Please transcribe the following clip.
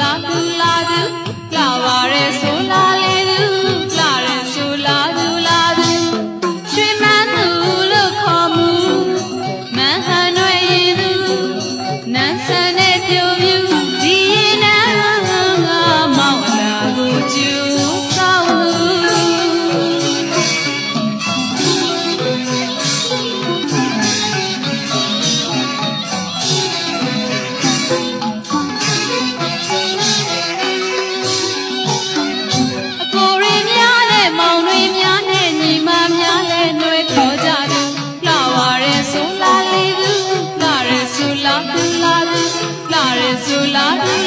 လာကူလာသူကြပါရဲစ রসুলানা